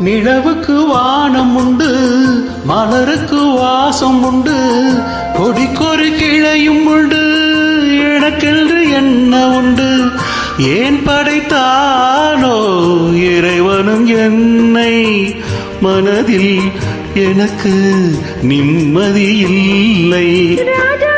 நிலவுக்கு வானம் உண்டு மலருக்கு வாசம் உண்டு கொடிக்கொரு கிளையும் உண்டு எனக்கென்று என்ன உண்டு? ஏன் படைத்தானோ இறைவனும் என்னை? மனதில் எனக்கு நிம்மதி இல்லை. ராஜா!